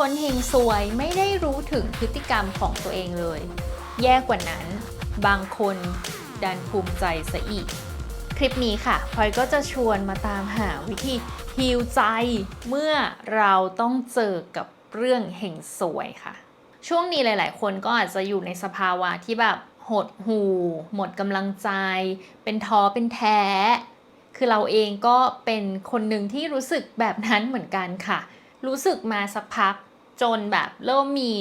คนเฮงซวยไม่ได้รู้ถึงพฤติกรรมของตัวเองเลย แย่กว่านั้น บางคนดันภูมิใจซะอีก คลิปนี้ค่ะพลอยก็จะชวนมาตามหาวิธีฮิวใจ เมื่อเราต้องเจอกับเรื่องเฮงซวยค่ะ ช่วงนี้หลาย ๆ คนก็อาจจะอยู่ในสภาวะที่แบบหดหู่หมดกำลังใจ เป็นท้อเป็นแท้ คือเราเองก็เป็นคนหนึ่งที่รู้สึกแบบนั้นเหมือนกันค่ะ รู้สึกมาสักพักจนแบบเริ่มมี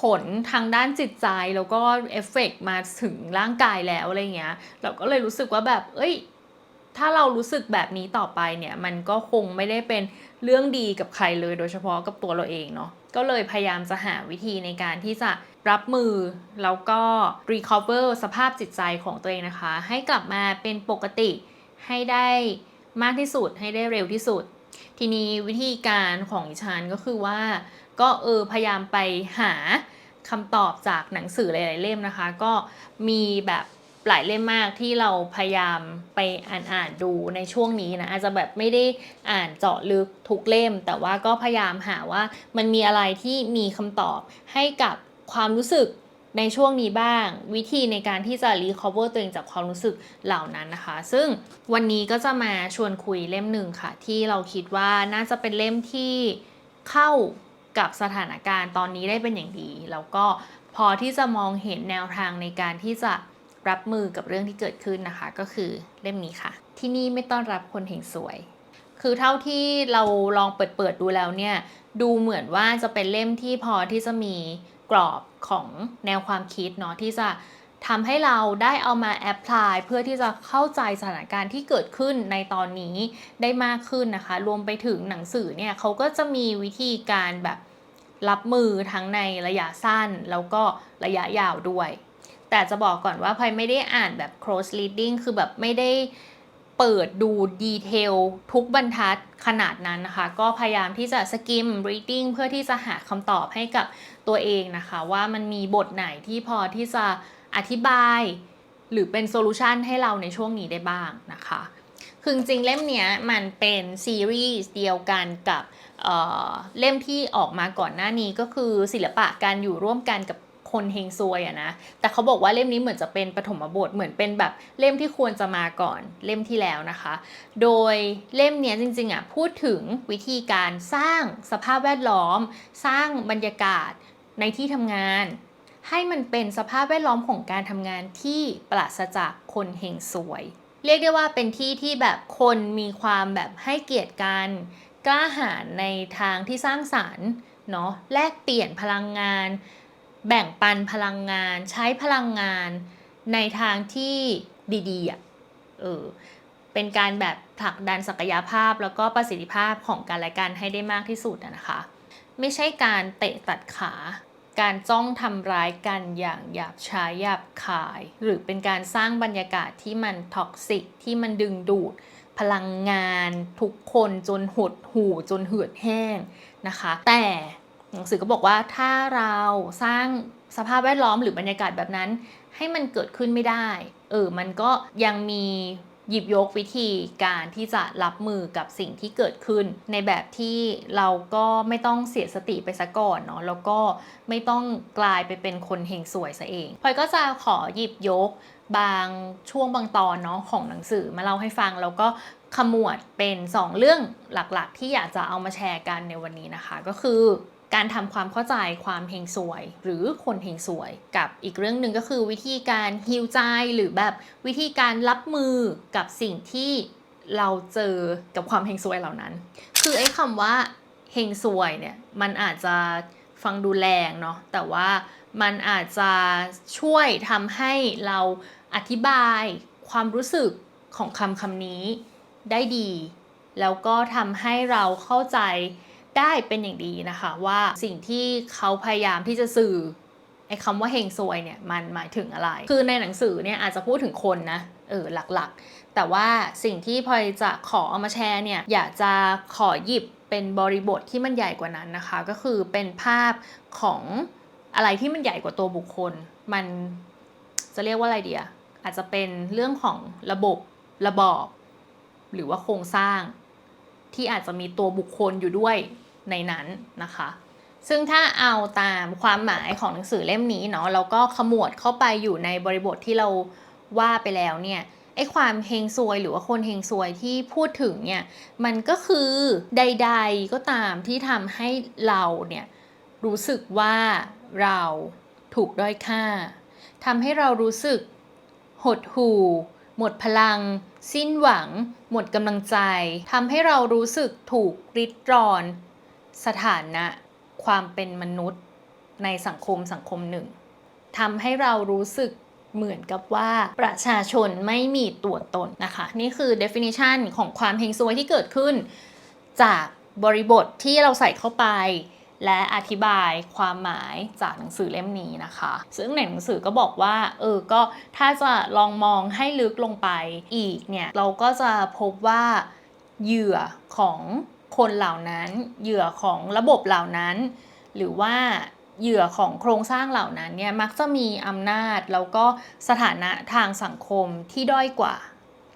ผลทางด้านจิตใจแล้วก็เอฟเฟกต์มาถึงร่างกายแล้วอะไรเงี้ย เราก็เลยรู้สึกว่าแบบ เอ้ย ถ้าเรารู้สึกแบบนี้ต่อไปเนี่ย มันก็คงไม่ได้เป็นเรื่องดีกับใครเลยโดยเฉพาะกับตัวเราเองเนาะ ก็เลยพยายามจะหาวิธีในการที่จะรับมือ แล้วก็ recover สภาพจิตใจของตัวเองนะคะ ให้กลับมาเป็นปกติให้ได้มากที่สุดให้ได้เร็วที่สุด ทีนี้วิธีการของฉันก็คือว่า ก็เออพยายามไปหาคำตอบจากหนังสือหลาย ๆ เล่มนะคะ ก็มีแบบหลายเล่มมากที่เราพยายามไปอ่านอ่านดูในช่วงนี้นะอาจจะแบบไม่ได้อ่านเจาะลึกทุกเล่ม แต่ว่าก็พยายามหาว่ามันมีอะไรที่มีคำตอบให้กับความรู้สึก ในช่วงนี้บ้าง วิธีในการที่จะ recover ตัวเองจากความรู้สึกเหล่านั้นนะคะ ซึ่งวันนี้ก็จะมาชวนคุยเล่มหนึ่งค่ะ ที่เราคิดว่าน่าจะเป็นเล่มที่เข้ากับสถานการณ์ตอนนี้ได้เป็นอย่างดี แล้วก็พอที่จะมองเห็นแนวทางในการที่จะรับมือกับเรื่องที่เกิดขึ้นนะคะ ก็คือเล่มนี้ค่ะ ที่นี่ไม่ต้อนรับคนเฮงสวย คือเท่าที่เราลองเปิดเปิดดูแล้วเนี่ย ดูเหมือนว่าจะเป็นเล่มที่พอที่จะมี กรอบของแนวความคิดเนาะที่จะทำให้เราได้เอามาแอพพลายเพื่อที่จะเข้าใจสถานการณ์ที่เกิดขึ้นในตอนนี้ได้มากขึ้นนะคะ รวมไปถึงหนังสือเนี่ยเขาก็จะมีวิธีการแบบรับมือทั้งในระยะสั้นแล้วก็ระยะยาวด้วย แต่จะบอกก่อนว่าพลอยไม่ได้อ่านแบบ close reading คือแบบไม่ได้ เปิดดูดีเทลทุกบรรทัดขนาดนั้นนะคะ ก็พยายามที่จะ skim reading เพื่อที่จะหาคำตอบให้กับตัวเองนะคะ ว่ามันมีบทไหนที่พอที่จะอธิบาย หรือเป็นโซลูชันให้เราในช่วงนี้ได้บ้างนะคะคือจริงเล่มนี้มันเป็นซีรีส์เดียวกันกับเเล่มที่ออกมาก่อนหน้านี้ก็คือศิลปะการอยู่ร่วมกันกับ คนเฮงซวยอะนะ แต่เขาบอกว่าเล่มนี้เหมือนจะเป็นปฐมบทเหมือนเป็นแบบเล่มที่ควรจะมาก่อนเล่มที่แล้วนะคะ โดยเล่มเนี้ยจริงๆอะพูดถึงวิธีการสร้างสภาพแวดล้อม สร้างบรรยากาศในที่ทำงาน ให้มันเป็นสภาพแวดล้อมของการทำงานที่ปราศจากคนเฮงซวย เรียกได้ว่าเป็นที่ที่แบบคนมีความแบบให้เกียรติกันกล้าหาญในทางที่สร้างสารรค์เนาะแลกเปลี่ยนพลังงาน แบ่งปันพลังงาน ใช้พลังงานในทางที่ดีๆอะเออเป็นการแบบผลักดันศักยภาพแล้วก็ประสิทธิภาพของการและกันให้ได้มากที่สุดนะคะ ไม่ใช่การเตะตัดขา การจ้องทำร้ายกันอย่างหยาบช้าหยาบคาย หรือเป็นการสร้างบรรยากาศที่มันท็อกซิกที่มันดึงดูดพลังงานทุกคนจนหดหู่จนเหือดแห้งนะคะ แต่ หนังสือก็บอกว่าถ้าเราสร้างสภาพแวดล้อมหรือบรรยากาศแบบนั้น ให้มันเกิดขึ้นไม่ได้ เออ มันก็ยังมีหยิบยกวิธีการที่จะรับมือกับสิ่งที่เกิดขึ้น ในแบบที่เราก็ไม่ต้องเสียสติไปซะก่อนเนาะแล้วก็ไม่ต้องกลายไปเป็นคนเฮงสวยซะเองพลอยก็จะขอหยิบยกบางช่วงบางตอนเนาะของหนังสือมาเล่าให้ฟังแล้วก็ขมวดเป็น 2 เรื่องหลักๆ ที่อยากจะเอามาแชร์กันในวันนี้นะคะ ก็คือ การทำความเข้าใจความเฮงสวย หรือคนเฮงสวย กับอีกเรื่องหนึ่งก็คือวิธีการฮิวใจหรือแบบวิธีการรับมือกับสิ่งที่เราเจอกับความเฮงสวยเหล่านั้น คือไอ้คำว่าเฮงสวยเนี่ยมันอาจจะฟังดูแรงเนาะแต่ว่ามันอาจจะช่วยทำให้เราอธิบายความรู้สึกของคำคำนี้ได้ดี แล้วก็ทำให้เราเข้าใจ ได้เป็นอย่างดีนะคะว่าสิ่งที่เขาพยายามที่จะสื่อไอ้คำว่าเฮงซวยเนี่ยมันหมายถึงอะไร คือในหนังสือเนี่ยอาจจะพูดถึงคนนะเออหลักๆ แต่ว่าสิ่งที่พลอยจะขอเอามาแชร์เนี่ยอยากจะขอหยิบเป็นบริบทที่มันใหญ่กว่านั้นนะคะ ก็คือเป็นภาพของอะไรที่มันใหญ่กว่าตัวบุคคล มันจะเรียกว่าอะไรเดียอาจจะเป็นเรื่องของระบบระบอบ หรือว่าโครงสร้างที่อาจจะมีตัวบุคคลอยู่ด้วย ในนั้นนะคะ ซึ่งถ้าเอาตามความหมายของหนังสือเล่มนี้เนาะแล้วก็ขมวดเข้าไปอยู่ในบริบทที่เราว่าไปแล้วเนี่ยไอ้ความเฮงซวยหรือว่าคนเฮงซวยที่พูดถึงเนี่ยมันก็คือใด ๆก็ตามที่ทำให้เราเนี่ยรู้สึกว่าเราถูกด้อยค่าทำให้เรารู้สึกหดหู่ หมดพลัง สิ้นหวัง หมดกำลังใจทำให้เรารู้สึกถูกริดรอน สถานะความเป็นมนุษย์ในสังคมสังคมหนึ่งทำให้เรารู้สึกเหมือนกับว่าประชาชนไม่มีตัวตนนะคะ นี่คือ definition ของความเฮงซวยที่เกิดขึ้น จากบริบทที่เราใส่เข้าไป และอธิบายความหมายจากหนังสือเล่มนี้นะคะ ซึ่งในหนังสือก็บอกว่า เออก็ถ้าจะลองมองให้ลึกลงไปอีกเนี่ย เราก็จะพบว่าเหยื่อของ คนเหล่านั้นเหยื่อของระบบเหล่านั้น หรือว่าเหยื่อของโครงสร้างเหล่านั้นเนี่ยมักจะมีอำนาจแล้วก็สถานะทางสังคมที่ด้อยกว่า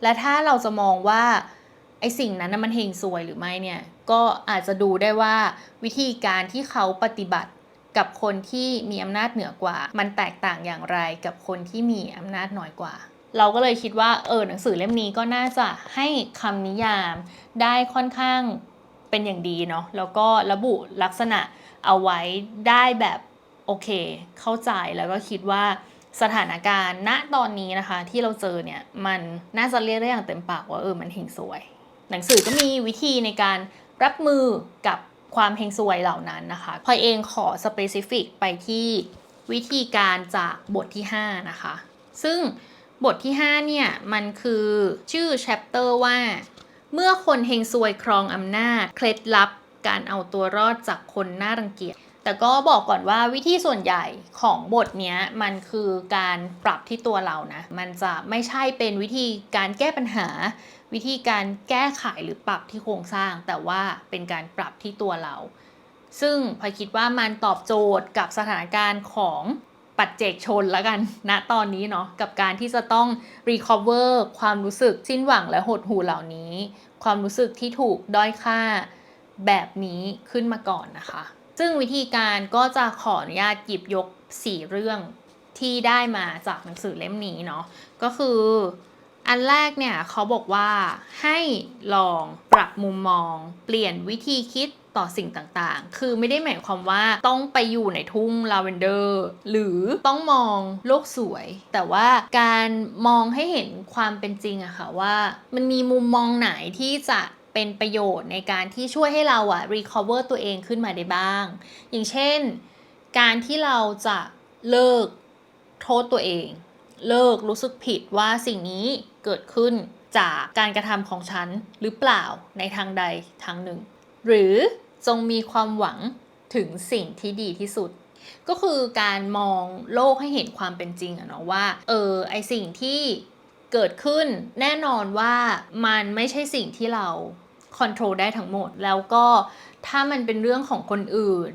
และถ้าเราจะมองว่าไอสิ่งนั้นมันเฮงซวยหรือไม่เนี่ยก็อาจจะดูได้ว่าวิธีการที่เขาปฏิบัติกับคนที่มีอำนาจเหนือกว่า มันแตกต่างอย่างไรกับคนที่มีอำนาจน้อยกว่า เราก็เลยคิดว่าเออหนังสือเล่มนี้ก็น่าจะให้คำนิยามได้ค่อนข้าง เป็นอย่างดีเนาะแล้วก็ระบุลักษณะเอาไว้ได้แบบโอเค เข้าใจแล้วก็คิดว่าสถานการณ์ณตอนนี้นะคะ ที่เราเจอเนี่ยมันน่าจะเรียกได้อย่างเต็มปากว่าเออมันเฮงซวย หนังสือก็มีวิธีในการรับมือกับความเฮงซวยเหล่านั้นนะคะพลอยเองขอสเปซิฟิกไปที่วิธีการจากบทที่ 5 นะคะ ซึ่งบทที่ 5 เนี่ย มันคือชื่อ chapter ว่า เมื่อคนเฮงซวยครองอำนาจ เคล็ดลับการเอาตัวรอดจากคนน่ารังเกียจ แต่ก็บอกก่อนว่าวิธีส่วนใหญ่ของบทนี้มันคือการปรับที่ตัวเรานะ มันจะไม่ใช่เป็นวิธีการแก้ปัญหา วิธีการแก้ไขหรือปรับที่โครงสร้าง แต่ว่าเป็นการปรับที่ตัวเรา ซึ่งพอคิดว่ามันตอบโจทย์กับสถานการณ์ของ ปัจเจกชนแล้วกันณนะตอนนี้เนาะกับการที่จะต้อง recover ความรู้สึกสิ้นหวังและหดหู่เหล่านี้ ความรู้สึกที่ถูกด้อยค่าแบบนี้ขึ้นมาก่อนนะคะ ซึ่งวิธีการก็จะขออนุญาตหยิบยก 4 เรื่องที่ได้มาจากหนังสือเล่มนี้เนาะก็คืออันแรกเนี่ยเขาบอกว่าให้ลองปรับมุมมอง เปลี่ยนวิธีคิด ต่อสิ่งต่างๆ คือไม่ได้หมายความว่าต้องไปอยู่ในทุ่งลาเวนเดอร์ หรือต้องมองโลกสวย แต่ว่าการมองให้เห็นความเป็นจริงอะค่ะว่า มันมีมุมมองไหนที่จะเป็นประโยชน์ในการที่ช่วยให้เราอะ recover ตัวเองขึ้นมาได้บ้าง อย่างเช่น การที่เราจะเลิกโทษตัวเอง เลิกรู้สึกผิดว่าสิ่งนี้เกิดขึ้นจากการกระทำของฉันหรือเปล่าในทางใดทางหนึ่ง หรือ จงมีความหวังถึงสิ่งที่ดีที่สุด ก็คือการมองโลกให้เห็นความเป็นจริงอะเนาะว่าเออไอสิ่งที่เกิดขึ้นแน่นอนว่ามันไม่ใช่สิ่งที่เราคอนโทรลได้ทั้งหมด แล้วก็ถ้ามันเป็นเรื่องของคนอื่น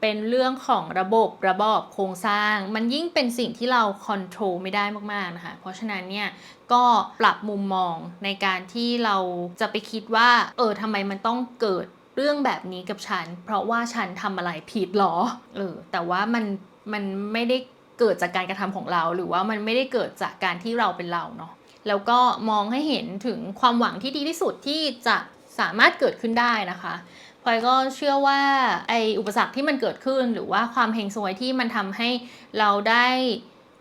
เป็นเรื่องของระบบระบอบโครงสร้าง มันยิ่งเป็นสิ่งที่เราคอนโทรลไม่ได้มากๆนะคะ เพราะฉะนั้นเนี่ยก็ปรับมุมมองในการที่เราจะไปคิดว่า เออทำไมมันต้องเกิด เรื่องแบบนี้กับฉัน เพราะว่าฉันทำอะไรผิดหรอเออแต่ว่ามันมันไม่ได้เกิดจากการกระทำของเรา หรือว่ามันไม่ได้เกิดจากการที่เราเป็นเราเนาะแล้วก็มองให้เห็นถึงความหวังที่ดีที่สุดที่จะสามารถเกิดขึ้นได้นะคะพลอยก็เชื่อว่าไออุปสรรคที่มันเกิดขึ้น หรือว่าความเฮงซวยที่มันทำให้เราได้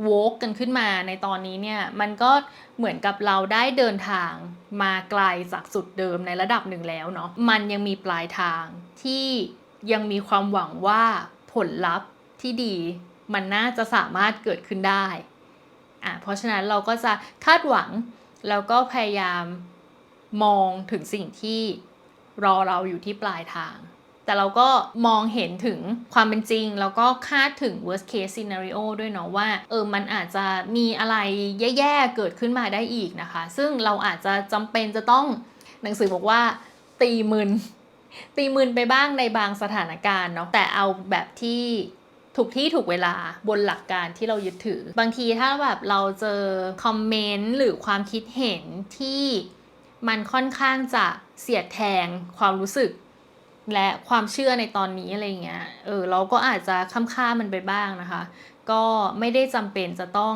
โวกกันขึ้นมาในตอนนี้เนี่ยมันก็เหมือนกับเราได้เดินทางมาไกลจากสุดเดิมในระดับหนึ่งแล้วเนาะมันยังมีปลายทางที่ยังมีความหวังว่าผลลัพธ์ที่ดีมันน่าจะสามารถเกิดขึ้นได้อะเพราะฉะนั้นเราก็จะคาดหวังแล้วก็พยายามมองถึงสิ่งที่รอเราอยู่ที่ปลายทาง แต่เราก็มองเห็นถึงความเป็นจริง แล้วก็คาดถึง worst case scenario ด้วยเนาะว่าเออมันอาจจะมีอะไรแย่ๆเกิดขึ้นมาได้อีกนะคะ ซึ่งเราอาจจะจำเป็นจะต้องหนังสือบอกว่าตีมึนตีมึนไปบ้างในบางสถานการณ์เนาะแต่เอาแบบที่ถูกที่ถูกเวลาบนหลักการที่เรายึดถือ บางทีถ้าแบบเราเจอคอมเมนต์หรือความคิดเห็นที่มันค่อนข้างจะเสียดแทงความรู้สึก และความเชื่อในตอนนี้อะไรเงี้ย เออเราก็อาจจะค้ำค่ามันไปบ้างนะคะ ก็ไม่ได้จำเป็นจะต้อง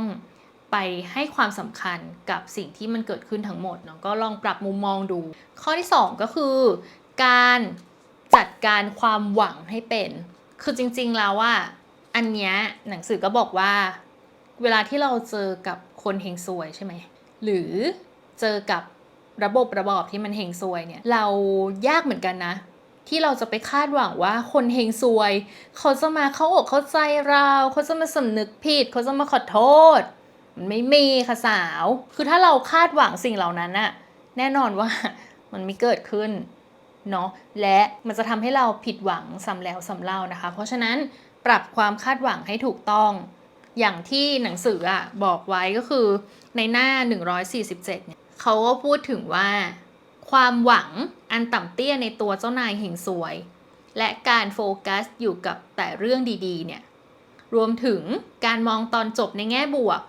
ไปให้ความสำคัญกับสิ่งที่มันเกิดขึ้นทั้งหมดเนาะก็ลองปรับมุมมองดู ข้อที่ 2 ก็คือ การจัดการความหวังให้เป็น คือจริงๆแล้วว่าอันเนี้ยหนังสือก็บอกว่า เวลาที่เราเจอกับคนเฮงซวยใช่ไหมหรือเจอกับระบบระบอบที่มันเฮงซวยเนี่ย เรายากเหมือนกันนะ ที่เราจะไปคาดหวังว่าคนเฮงซวย เขาจะมาเข้าอกเข้าใจเรา เขาจะมาสำนึกผิด เขาจะมาขอโทษ มันไม่มีค่ะสาว คือถ้าเราคาดหวังสิ่งเหล่านั้นน่ะแน่นอนว่ามันไม่เกิดขึ้นเนาะและมันจะทำให้เราผิดหวังซ้ำแล้วซ้ำเล่านะคะ เพราะฉะนั้นปรับความคาดหวังให้ถูกต้อง อย่างที่หนังสืออะบอกไว้ก็คือในหน้า 147เนี่ยเขาก็พูดถึงว่า ความหวัง อันต่ำเตี้ยในตัวเจ้านายเฮงซวย และการโฟกัสอยู่กับแต่เรื่องดีๆ เนี่ย รวมถึงการมองตอนจบในแง่บวก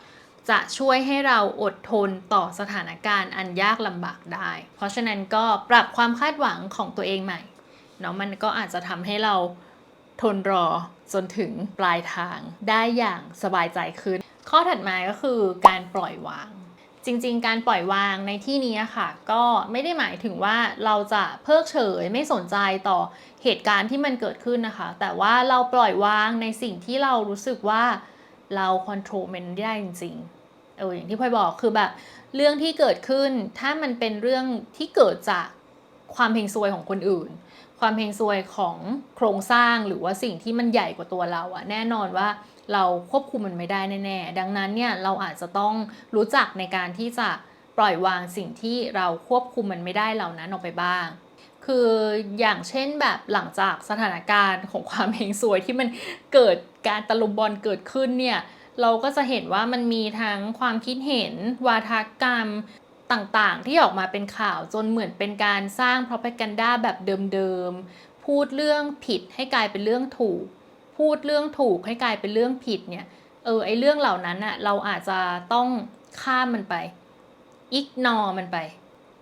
จะช่วยให้เราอดทนต่อสถานการณ์อันยากลำบากได้ เพราะฉะนั้นก็ปรับความคาดหวังของตัวเองใหม่เนาะมันก็อาจจะทำให้เราทนรอจนถึงปลายทางได้อย่างสบายใจขึ้น ข้อถัดมาก็คือการปล่อยวาง จริง ๆ การปล่อยวางในที่นี้ค่ะ ก็ไม่ได้หมายถึงว่าเราจะเพิกเฉยไม่สนใจต่อเหตุการณ์ที่มันเกิดขึ้นนะคะ แต่ว่าเราปล่อยวางในสิ่งที่เรารู้สึกว่าเราควบคุมมันไม่ได้จริงๆเอออย่างที่พลอยบอกคือแบบเรื่องที่เกิดขึ้นถ้ามันเป็นเรื่องที่เกิดจากความเฮงซวยของคนอื่น ความเฮงซวยของโครงสร้างหรือว่าสิ่งที่มันใหญ่กว่าตัวเราอะแน่นอนว่า เราควบคุมมันไม่ได้แน่ๆ ดังนั้นเนี่ยเราอาจจะต้องรู้จักในการที่จะปล่อยวางสิ่งที่เราควบคุมมันไม่ได้เหล่านั้นออกไปบ้าง คืออย่างเช่นแบบหลังจากสถานการณ์ของความเฮงซวยที่มันเกิดการตะลุมบอลเกิดขึ้นเนี่ยเราก็จะเห็นว่ามันมีทั้งความคิดเห็น วาทกรรมต่างๆ ที่ออกมาเป็นข่าวจนเหมือนเป็นการสร้าง propaganda แบบเดิมๆ พูดเรื่องผิดให้กลายเป็นเรื่องถูก พูดเรื่องถูกให้กลายเป็นเรื่องผิดเนี่ยเออไอเรื่องเหล่านั้นอะเราอาจจะต้องข้ามมันไปอิกนอมันไป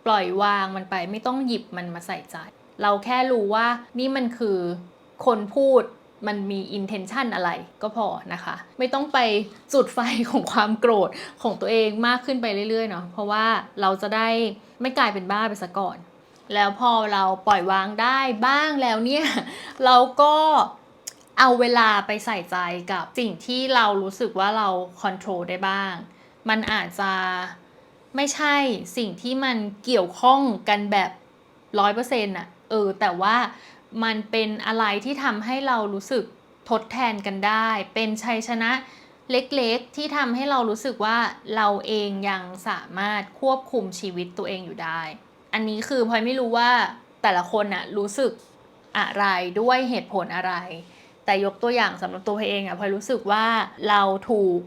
ปล่อยวางมันไป ไม่ต้องหยิบมันมาใส่ใจ เราแค่รู้ว่านี่มันคือคนพูดมันมี intention อะไรก็พอนะคะ ไม่ต้องไปจุดไฟของความโกรธของตัวเองมากขึ้นไปเรื่อยๆเนาะเพราะว่าเราจะได้ไม่กลายเป็นบ้าไปซะก่อน แล้วพอเราปล่อยวางได้บ้างแล้วเนี่ย เราก็ เอาเวลาไปใส่ใจกับสิ่งที่เรารู้สึกว่าเราค o n t r o l ได้บ้าง มันอาจจะไม่ใช่สิ่งที่มันเกี่ยวข้องกันแบบร้อยเปอร์เซ็นต์อะเออ แต่ว่ามันเป็นอะไรที่ทำให้เรารู้สึกทดแทนกันได้ เป็นชัยชนะเล็กๆ ที่ทำให้เรารู้สึกว่าเราเองยังสามารถควบคุมชีวิตตัวเองอยู่ได้ อันนี้คือพลอยไม่รู้ว่าแต่ละคนน่ะรู้สึกอะไรด้วยเหตุผลอะไร แต่ยกตัวอย่างสำหรับตัวพลอยเองอะพลอยรู้สึกว่าเราถูก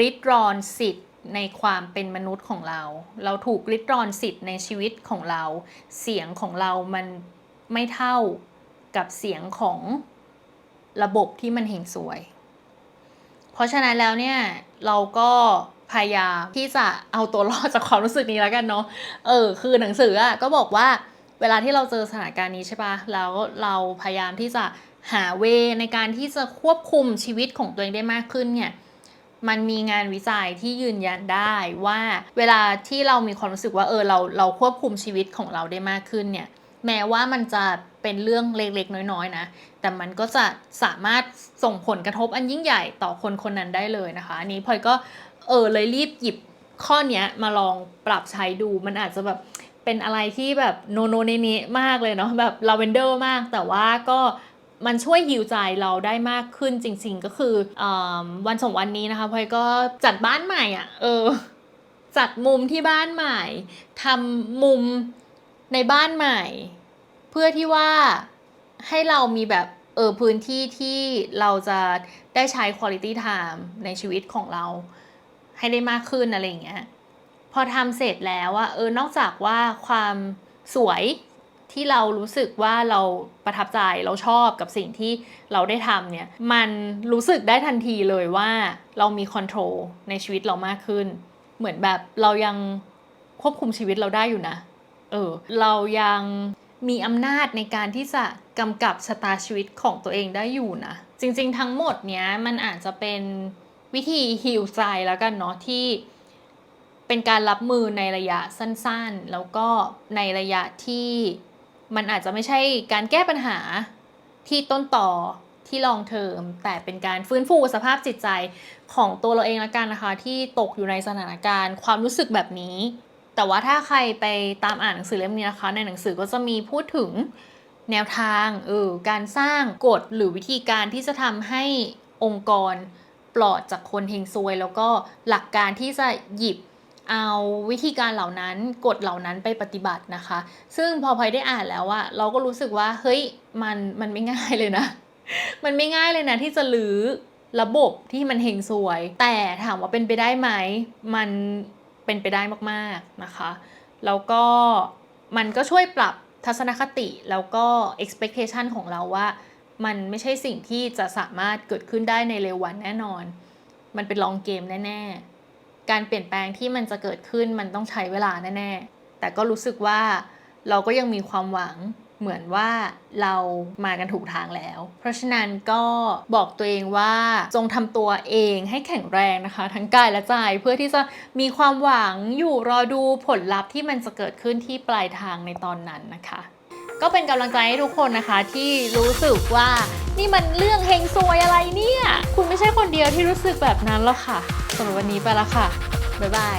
ริดรอนสิทธิ์ในความเป็นมนุษย์ของเรา เราถูกริดรอนสิทธิ์ในชีวิตของเรา เสียงของเรามันไม่เท่ากับเสียงของระบบที่มันเฮงซวย เพราะฉะนั้นแล้วเนี่ยเราก็พยายามที่จะเอาตัวรอดจากความรู้สึกนี้แล้วกันเนาะ เออ คือหนังสืออะก็บอกว่าเวลาที่เราเจอสถานการณ์นี้ใช่ปะแล้วเราพยายามที่จะ หาเวในการที่จะควบคุมชีวิตของตัวเองได้มากขึ้นเนี่ยมันมีงานวิจัยที่ยืนยันได้ว่าเวลาที่เรามีความรู้สึกว่าเออเราเราควบคุมชีวิตของเราได้มากขึ้นเนี่ยแม้ว่ามันจะเป็นเรื่องเล็กๆ น้อยๆนะแต่มันก็จะสามารถส่งผลกระทบอันยิ่งใหญ่ต่อคนคนนั้นได้เลยนะคะอันนี้พลอยก็เออเลยรีบหยิบข้อเนี้ยมาลองปรับใช้ดูมันอาจจะแบบเป็นอะไรที่แบบโนโนเนเนมากเลยเนาะแบบลาเวนเดอร์มากแต่ว่าก็ มันช่วยฮิวใจเราได้มากขึ้นจริง ๆ ก็คืออวันสองวันนี้นะคะพลอยก็จัดบ้านใหม่อะ่ะเออจัดมุมที่บ้านใหม่ทำมุมในบ้านใหม่ เพื่อที่ว่าให้เรามีแบบเออพื้นที่ที่เราจะได้ใช้ quality time ในชีวิตของเราให้ได้มากขึ้นอะไรอย่างเงี้ยพอทำเสร็จแล้วอะเออนอกจากว่าความสวย ที่เรารู้สึกว่าเราประทับใจเราชอบกับสิ่งที่เราได้ทำเนี่ยมันรู้สึกได้ทันทีเลยว่าเรามีคอนโทรลในชีวิตเรามากขึ้น เหมือนแบบเรายังควบคุมชีวิตเราได้อยู่นะเออเรายังมีอำนาจในการที่จะกำกับชะตาชีวิตของตัวเองได้อยู่นะ จริงๆทั้งหมดเนี้ยมันอาจจะเป็นวิธีฮิวใจแล้วกันเนาะที่เป็นการรับมือในระยะสั้นๆ แล้วก็ในระยะที่ มันอาจจะไม่ใช่การแก้ปัญหาที่ต้นต่อที่ลองเทอมแต่เป็นการฟื้นฟูสภาพจิตใจของตัวเราเองละกันนะคะ ที่ตกอยู่ในสถานการณ์ความรู้สึกแบบนี้ แต่ว่าถ้าใครไปตามอ่านหนังสือเล่มนี้นะคะ ในหนังสือก็จะมีพูดถึงแนวทางเออการสร้างกฎหรือวิธีการที่จะทำให้องค์กรปลอดจากคนเฮงซวย แล้วก็หลักการที่จะหยิบ เอาวิธีการเหล่านั้นกฎเหล่านั้นไปปฏิบัตินะคะ ซึ่งพอพลอยได้อ่านแล้วอะเราก็รู้สึกว่าเฮ้ยมันมันไม่ง่ายเลยนะ มันไม่ง่ายเลยนะที่จะลื้อระบบที่มันเฮงซวย แต่ถามว่าเป็นไปได้ไหมมันเป็นไปได้มากๆนะคะ แล้วก็มันก็ช่วยปรับทัศนคติแล้วก็ expectation ของเราว่า มันไม่ใช่สิ่งที่จะสามารถเกิดขึ้นได้ในเร็ววันแน่นอน มันเป็นลองเกมแน่ ๆ การเปลี่ยนแปลงที่มันจะเกิดขึ้นมันต้องใช้เวลาแน่ๆ แต่ก็รู้สึกว่าเราก็ยังมีความหวังเหมือนว่าเรามากันถูกทางแล้ว เพราะฉะนั้นก็บอกตัวเองว่าจงทำตัวเองให้แข็งแรงนะคะ ทั้งกายและใจเพื่อที่จะมีความหวังอยู่รอดูผลลัพธ์ที่มันจะเกิดขึ้นที่ปลายทางในตอนนั้นนะคะ ก็เป็นกำลังใจให้ทุกคนนะคะที่รู้สึกว่านี่มันเรื่องเฮงซวยอะไรเนี่ย คุณไม่ใช่คนเดียวที่รู้สึกแบบนั้นหรอกค่ะสำหรับวันนี้ไปละค่ะ บ๊ายบาย